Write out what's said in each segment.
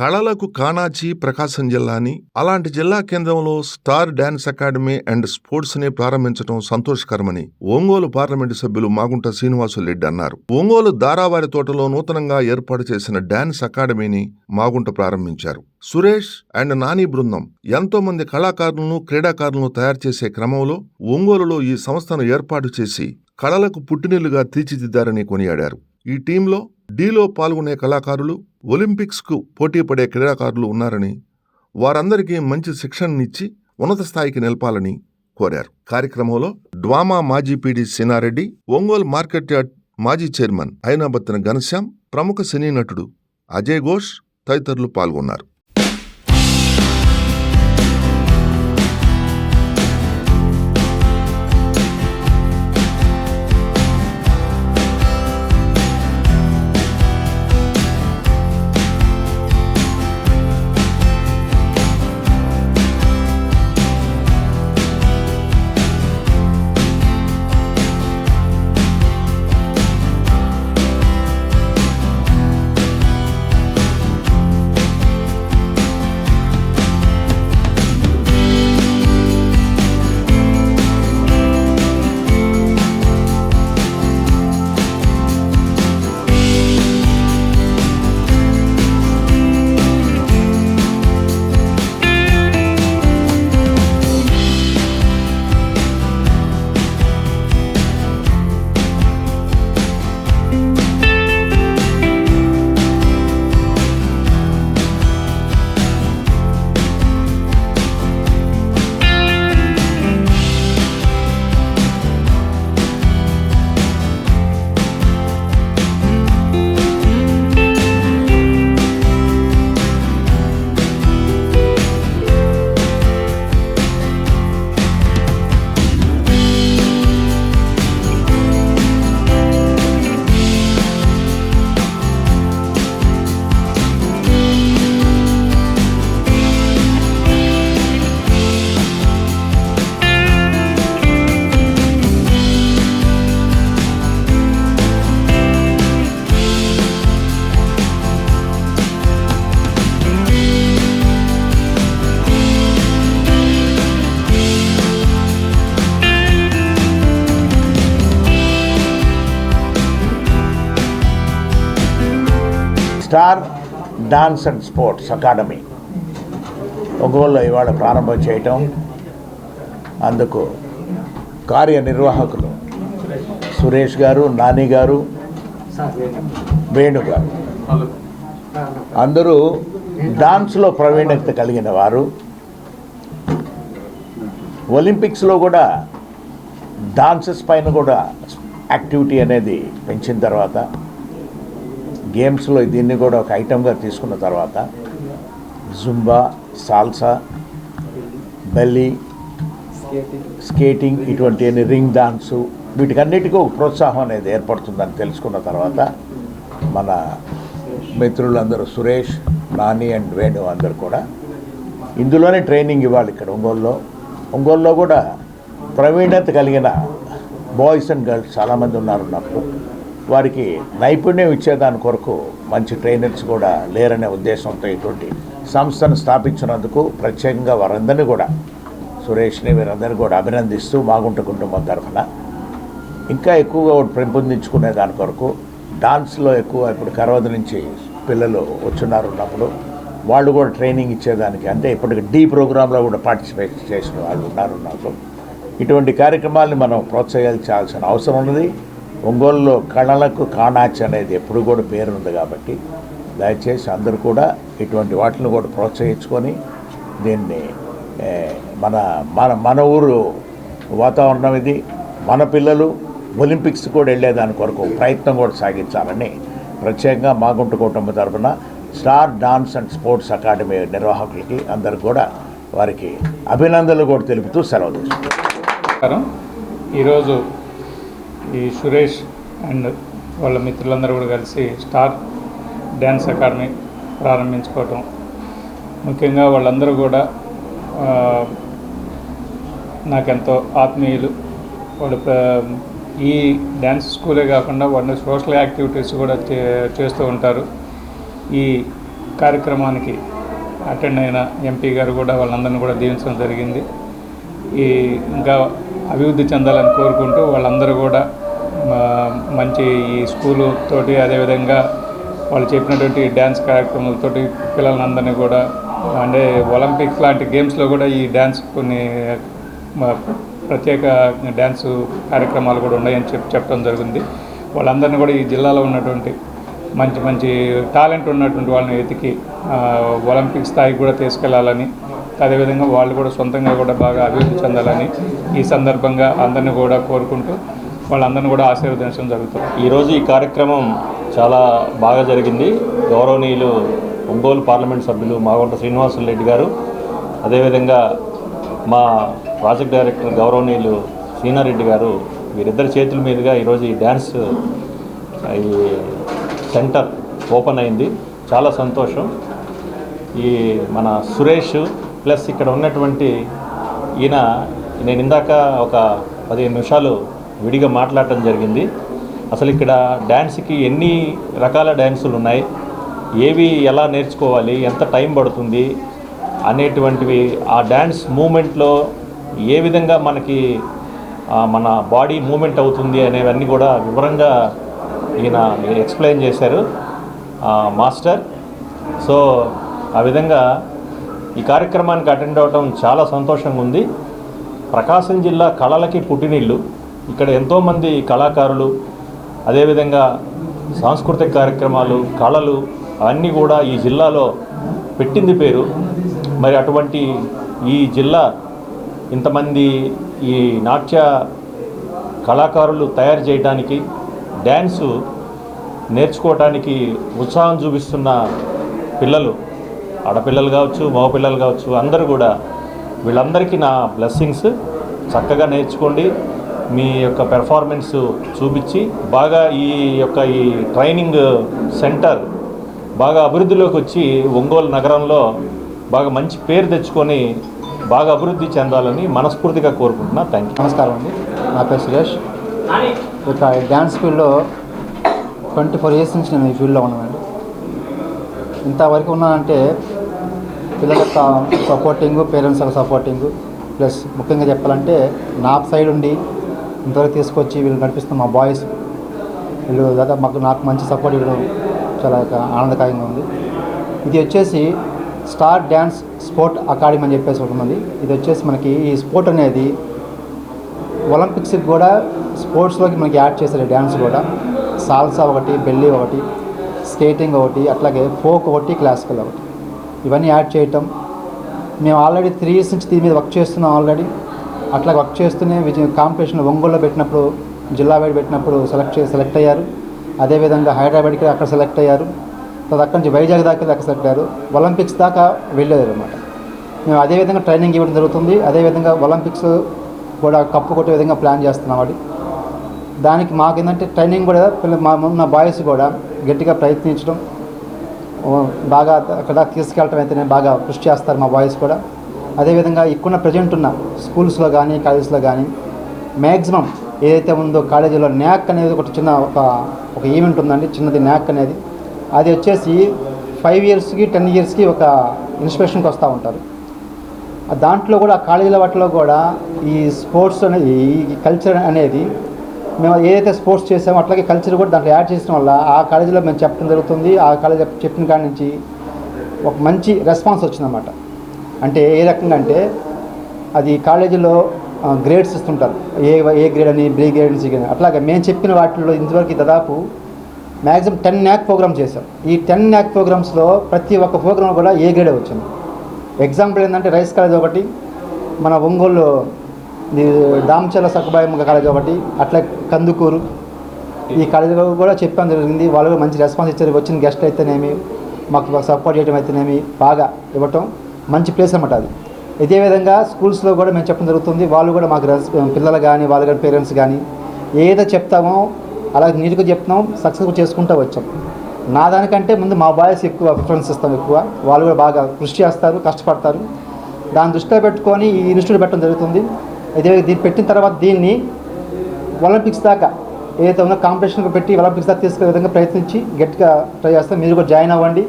కళలకు కానాచి ప్రకాశం జిల్లా అని. అలాంటి జిల్లా కేంద్రంలో స్టార్ డాన్స్ అకాడమీ అండ్ స్పోర్ట్స్ని ప్రారంభించడం సంతోషకరమని ఒంగోలు పార్లమెంటు సభ్యులు మాగుంట శ్రీనివాసులరెడ్డి అన్నారు. ఒంగోలు దారావారి తోటలో నూతనంగా ఏర్పాటు చేసిన డాన్స్ అకాడమీని మాగుంట ప్రారంభించారు. సురేష్ అండ్ నాని బృందం ఎంతో మంది కళాకారులను క్రీడాకారులను తయారు చేసే క్రమంలో ఒంగోలులో ఈ సంస్థను ఏర్పాటు చేసి కళలకు పుట్టినిల్లుగా తీర్చిదిద్దారని కొనియాడారు. ఈ టీంలో డీలో పాల్గొనే కళాకారులు ఒలింపిక్స్కు పోటీ పడే క్రీడాకారులు ఉన్నారని వారందరికీ మంచి శిక్షణనిచ్చి ఉన్నత స్థాయికి నిలపాలని కోరారు. కార్యక్రమంలో డ్వామా మాజీ PD Sinareddy Ongole market yard మాజీ చైర్మన్ అయినాబత్తిన ఘనశ్యాం ప్రముఖ సినీ నటుడు అజయ్ ఘోష్ తదితరులు పాల్గొన్నారు. Star Dance and Sports Academy. ఒంగోలులో ఇవాళ ప్రారంభం చేయటం అందుకు కార్యనిర్వాహకులు సురేష్ గారు నాని గారు వేణు గారు. అందరూ డాన్స్లో ప్రవీణత కలిగిన వారు. ఒలింపిక్స్లో కూడా డాన్సెస్ పైన కూడా యాక్టివిటీ అనేది పెంచిన తర్వాత గేమ్స్లో దీన్ని కూడా ఒక ఐటమ్గా తీసుకున్న తర్వాత జుంబా సాల్సా బెల్లీ స్కేటింగ్ ఇటువంటి అన్ని రింగ్ డాన్సు వీటికన్నిటికీ ఒక ప్రోత్సాహం అనేది ఏర్పడుతుందని తెలుసుకున్న తర్వాత మన మిత్రులందరూ సురేష్ నాని అండ్ వేణు అందరూ కూడా ఇందులోనే ట్రైనింగ్ ఇవ్వాలి ఇక్కడ ఒంగోలులో. ఒంగోలులో కూడా ప్రవీణత కలిగిన బాయ్స్ అండ్ గర్ల్స్ చాలామంది ఉన్నారు నాకు వారికి నైపుణ్యం ఇచ్చేదాని కొరకు మంచి ట్రైనర్స్ కూడా లేరనే ఉద్దేశంతో ఇటువంటి సంస్థను స్థాపించినందుకు ప్రత్యేకంగా వారందరినీ కూడా సురేష్ని వీరందరినీ కూడా అభినందిస్తూ మాగుంట కుటుంబం తరఫున. ఇంకా ఎక్కువగా పెంపొందించుకునే దాని కొరకు డాన్స్లో ఎక్కువ ఇప్పుడు కరవద నుంచి పిల్లలు వచ్చున్నారు ఉన్నప్పుడు వాళ్ళు కూడా ట్రైనింగ్ ఇచ్చేదానికి అంటే ఇప్పటికి డీ ప్రోగ్రాంలో కూడా పార్టిసిపేట్ చేసిన వాళ్ళు ఉన్నారు నాకు ఇటువంటి కార్యక్రమాల్ని మనం ప్రోత్సహించాల్సిన అవసరం ఉన్నది. ఒంగోలులో కళలకు కాణాచి అనేది ఎప్పుడు కూడా పేరుంది కాబట్టి దయచేసి అందరూ కూడా ఇటువంటి వాటిని కూడా ప్రోత్సహించుకొని దీన్ని మన మన మన ఊరు వాతావరణం ఇది. మన పిల్లలు ఒలింపిక్స్ కూడా వెళ్ళేదాని కొరకు ప్రయత్నం కూడా సాగించాలని ప్రత్యేకంగా మాగుంట కుటుంబ తరఫున Star Dance and Sports Academy నిర్వాహకులకి అందరు కూడా వారికి అభినందనలు కూడా తెలుపుతూ సెలవు తీసుకుంటారు ఈరోజు ఈ సురేష్ అండ్ వాళ్ళ మిత్రులందరూ కూడా కలిసి స్టార్ డ్యాన్స్ అకాడమీ ప్రారంభించుకోవటం. ముఖ్యంగా వాళ్ళందరూ కూడా నాకెంతో ఆత్మీయులు. వాళ్ళు ఈ డ్యాన్స్ స్కూలే కాకుండా వాళ్ళు సోషల్ యాక్టివిటీస్ కూడా చే- చేస్తూ ఉంటారు. ఈ కార్యక్రమానికి అటెండ్ అయిన ఎంపీ గారు కూడా వాళ్ళందరినీ కూడా దీవించడం జరిగింది. ఈ ఇంకా అభివృద్ధి చెందాలని కోరుకుంటూ వాళ్ళందరూ కూడా మంచి ఈ స్కూలు తోటి అదేవిధంగా వాళ్ళు చెప్పినటువంటి డ్యాన్స్ కార్యక్రమాలతోటి పిల్లలందరినీ కూడా అంటే ఒలింపిక్స్ లాంటి గేమ్స్లో కూడా ఈ డ్యాన్స్ కొన్ని ప్రత్యేక డ్యాన్స్ కార్యక్రమాలు కూడా ఉన్నాయని చెప్పి చెప్పడం జరిగింది. వాళ్ళందరినీ కూడా ఈ జిల్లాలో ఉన్నటువంటి మంచి మంచి టాలెంట్ ఉన్నటువంటి వాళ్ళని వెతికి ఒలింపిక్ స్థాయికి కూడా తీసుకెళ్ళాలని అదేవిధంగా వాళ్ళు కూడా సొంతంగా కూడా బాగా అభివృద్ధి చెందాలని ఈ సందర్భంగా అందరిని కూడా కోరుకుంటూ వాళ్ళందరినీ కూడా ఆశీర్వదించడం జరుగుతుంది. ఈరోజు ఈ కార్యక్రమం చాలా బాగా జరిగింది. గౌరవనీయులు ఒంగోలు పార్లమెంట్ సభ్యులు మాగుంట శ్రీనివాసులు రెడ్డి గారు అదేవిధంగా మా ప్రాజెక్ట్ డైరెక్టర్ గౌరవనీయులు సీనారెడ్డి గారు వీరిద్దరి చేతుల మీదుగా ఈరోజు ఈ డ్యాన్స్ ఈ సెంటర్ ఓపెన్ అయింది. చాలా సంతోషం. ఈ మన సురేష్ ప్లస్ ఇక్కడ ఉన్నటువంటి ఈయన నేను ఇందాక ఒక పదిహేను నిమిషాలు విడిగా మాట్లాడటం జరిగింది. అసలు ఇక్కడ డ్యాన్స్కి ఎన్ని రకాల డ్యాన్సులు ఉన్నాయి? ఏవి ఎలా నేర్చుకోవాలి? ఎంత టైం పడుతుంది? అనేటువంటివి ఆ డ్యాన్స్ మూమెంట్లో ఏ విధంగా మనకి మన బాడీ మూమెంట్ అవుతుంది అనేవన్నీ కూడా వివరంగా ఈయన ఎక్స్ప్లెయిన్ చేశారు మాస్టర్. సో ఆ విధంగా ఈ కార్యక్రమానికి అటెండ్ అవ్వటం చాలా సంతోషంగా ఉంది. ప్రకాశం జిల్లా కళలకి పుట్టినిల్లు. ఇక్కడ ఎంతోమంది కళాకారులు అదేవిధంగా సాంస్కృతిక కార్యక్రమాలు కళలు అన్నీ కూడా ఈ జిల్లాలో పెట్టింది పేరు. మరి అటువంటి ఈ జిల్లా ఇంతమంది ఈ నాట్య కళాకారులు తయారు చేయడానికి డ్యాన్సు నేర్చుకోవటానికి ఉత్సాహం చూపిస్తున్న పిల్లలు ఆడపిల్లలు కావచ్చు మగపిల్లలు కావచ్చు అందరూ కూడా వీళ్ళందరికీ నా బ్లెస్సింగ్స్ చక్కగా నేర్చుకోండి. మీ యొక్క పెర్ఫార్మెన్స్ చూపించి బాగా ఈ యొక్క ఈ ట్రైనింగ్ సెంటర్ బాగా అభివృద్ధిలోకి వచ్చి ఒంగోలు నగరంలో బాగా మంచి పేరు తెచ్చుకొని బాగా అభివృద్ధి చెందాలని మనస్ఫూర్తిగా కోరుకుంటున్నా. థ్యాంక్ యూ నమస్కారం అండి. నా పేరు సురేష్. ఇక డ్యాన్స్ ఫీల్డ్లో ట్వంటీ ఫోర్ ఇయర్స్ నుంచి నేను ఈ ఫీల్డ్లో ఉన్నానండి. ఇంతవరకు ఉన్నానంటే పిల్లల సపోర్టింగ్ పేరెంట్స్ యొక్క సపోర్టింగ్ ప్లస్ ముఖ్యంగా చెప్పాలంటే నా సైడ్ ఉండి ఇంతవరకు తీసుకొచ్చి వీళ్ళు నడిపిస్తున్న మా బాయ్స్ వీళ్ళు దాదాపు మాకు నాకు మంచి సపోర్ట్ ఇవ్వడం చాలా ఆనందకరంగా ఉంది. ఇది వచ్చేసి స్టార్ డ్యాన్స్ స్పోర్ట్ అకాడమీ అని చెప్పేసి ఒకటి ఉంది. ఇది వచ్చేసి మనకి ఈ స్పోర్ట్ అనేది ఒలింపిక్స్కి కూడా స్పోర్ట్స్లోకి మనకి యాడ్ చేశారు డ్యాన్స్ కూడా. సాల్సా ఒకటి బెల్లి ఒకటి స్కేటింగ్ ఒకటి అట్లాగే ఫోక్ ఒకటి క్లాసికల్ ఒకటి. ఇవన్నీ యాడ్ చేయటం. మేము ఆల్రెడీ త్రీ ఇయర్స్ నుంచి దీని మీద వర్క్ చేస్తున్నాం ఆల్రెడీ. అట్లా వర్క్ చేస్తూనే విజయ కాంపిటీషన్ ఒంగోలులో పెట్టినప్పుడు జిల్లా వైడ్ పెట్టినప్పుడు సెలెక్ట్ సెలెక్ట్ అయ్యారు. అదేవిధంగా హైదరాబాద్కి అక్కడ సెలెక్ట్ అయ్యారు. తర్వాత అక్కడి నుంచి వైజాగ్ దాకా అక్కడ సెలెక్ట్ అయ్యారు. ఒలింపిక్స్ దాకా వెళ్ళారు అనమాట మేము అదేవిధంగా ట్రైనింగ్ ఇవ్వడం జరుగుతుంది. అదేవిధంగా ఒలింపిక్స్ కూడా కప్పు కొట్టే విధంగా ప్లాన్ చేస్తున్నాం వాడి దానికి మాకు ఏంటంటే ట్రైనింగ్ కూడా పిల్ల మా ఉన్న బాయ్స్ కూడా గట్టిగా ప్రయత్నించడం బాగా అక్కడ తీసుకెళ్ళటం అయితేనే బాగా కృషి చేస్తారు మా బాయ్స్ కూడా. అదేవిధంగా ఇక్కడున్న ప్రజెంట్ ఉన్న స్కూల్స్లో కానీ కాలేజెస్లో కానీ మ్యాక్సిమం ఏదైతే ఉందో కాలేజీలో న్యాక్ అనేది ఒకటి చిన్న ఒక ఒక ఈవెంట్ ఉందండి చిన్నది న్యాక్ అనేది. అది వచ్చేసి ఫైవ్ ఇయర్స్కి టెన్ ఇయర్స్కి ఒక ఇన్స్పిరేషన్కి వస్తూ ఉంటారు. దాంట్లో కూడా కాలేజీల వాటిలో కూడా ఈ స్పోర్ట్స్ అనేది ఈ కల్చర్ అనేది మేము ఏదైతే స్పోర్ట్స్ చేసామో అట్లాగే కల్చర్ కూడా దాంట్లో యాడ్ చేసిన వల్ల ఆ కాలేజీలో మేము చెప్పడం జరుగుతుంది. ఆ కాలేజీ చెప్పిన కాడి నుంచి ఒక మంచి రెస్పాన్స్ వచ్చిందన్నమాట. అంటే ఏ రకంగా అంటే అది కాలేజీలో గ్రేడ్స్ ఇస్తుంటారు. ఏ ఏ గ్రేడ్ అని బి గ్రేడ్ అని సి గ్రేడ్ అని. అట్లాగే మేము చెప్పిన వాటిల్లో ఇంతవరకు దాదాపు మ్యాక్సిమం టెన్ న్యాక్ ప్రోగ్రామ్ చేశాం. ఈ టెన్ న్యాక్ ప్రోగ్రామ్స్లో ప్రతి ఒక్క ప్రోగ్రామ్ కూడా ఏ గ్రేడే వచ్చింది. ఎగ్జాంపుల్ ఏంటంటే రైస్ కాలేజ్ ఒకటి మన ఒంగోలు దామచల సక్కుబాయమ్మ కాలేజ్ ఒకటి అట్లా కందుకూరు. ఈ కాలేజీలో కూడా చెప్పడం జరిగింది. వాళ్ళు కూడా మంచి రెస్పాన్స్ ఇచ్చారు. వచ్చిన గెస్ట్ అయితేనేమి మాకు సపోర్ట్ చేయడం అయితేనేమి బాగా ఇవ్వటం మంచి ప్లేస్ అనమాట అది. ఇదే విధంగా స్కూల్స్లో కూడా మేము చెప్పడం జరుగుతుంది. వాళ్ళు కూడా మాకు పిల్లలు కానీ వాళ్ళు కానీ పేరెంట్స్ కానీ ఏదో చెప్తామో అలా నీట్గా చెప్తున్నాం సక్సెస్ఫుల్ చేసుకుంటూ వచ్చాం. నా దానికంటే ముందు మా బాయ్స్ ఎక్కువ ప్రిఫరెన్స్ ఇస్తాం ఎక్కువ. వాళ్ళు కూడా బాగా కృషి చేస్తారు కష్టపడతారు. దాన్ని దృష్టిలో పెట్టుకొని ఈ ఇన్స్టిట్యూట్ పెట్టడం జరుగుతుంది. అయితే దీన్ని పెట్టిన తర్వాత దీన్ని ఒలింపిక్స్ దాకా ఏదైతే ఉందో కాంపిటీషన్కి పెట్టి ఒలింపిక్స్ దాకా తీసుకునే విధంగా ప్రయత్నించి గట్టిగా ట్రై చేస్తాం మీరు కూడా జాయిన్ అవ్వండి.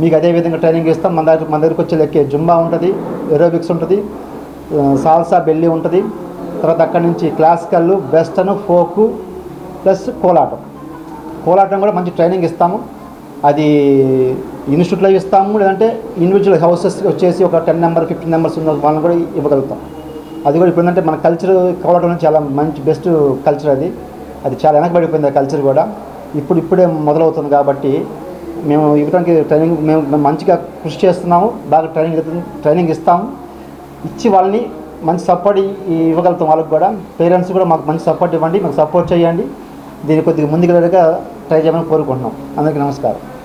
మీకు అదే విధంగా ట్రైనింగ్ ఇస్తాం. మన దగ్గర మన దగ్గరికి వచ్చే లెక్కే జుంబా ఉంటుంది ఏరోబిక్స్ ఉంటుంది సాల్సా బెల్లి ఉంటుంది. తర్వాత అక్కడి నుంచి classical western folk plus Kolatam. Kolatam కూడా మంచి ట్రైనింగ్ ఇస్తాము. అది ఇన్స్టిట్యూట్లో ఇస్తాము. లేదంటే ఇండివిజువల్ హౌసెస్ వచ్చేసి ఒక టెన్ నెంబర్ ఫిఫ్టీన్ నెంబర్స్ ఉన్న వాళ్ళని కూడా ఇవ్వగలుగుతాం. అది కూడా ఇప్పుడు ఏంటంటే మన కల్చర్ కోలాటం చాలా మంచి బెస్ట్ కల్చర్ అది. అది చాలా వెనకబడిపోయింది ఆ కల్చర్ కూడా. ఇప్పుడు ఇప్పుడే మొదలవుతుంది కాబట్టి మేము ఇవ్వడానికి ట్రైనింగ్ మేము మంచిగా కృషి చేస్తున్నాము బాగా ట్రైనింగ్ ట్రైనింగ్ ఇస్తాము. ఇచ్చి వాళ్ళని మంచి సపోర్ట్ ఇవ్వగలుగుతాం వాళ్ళకి కూడా. పేరెంట్స్ కూడా మాకు మంచి సపోర్ట్ ఇవ్వండి మాకు సపోర్ట్ చేయండి. దీన్ని కొద్దిగా ముందుగా ట్రై చేయమని కోరుకుంటున్నాం. అందరికీ నమస్కారం.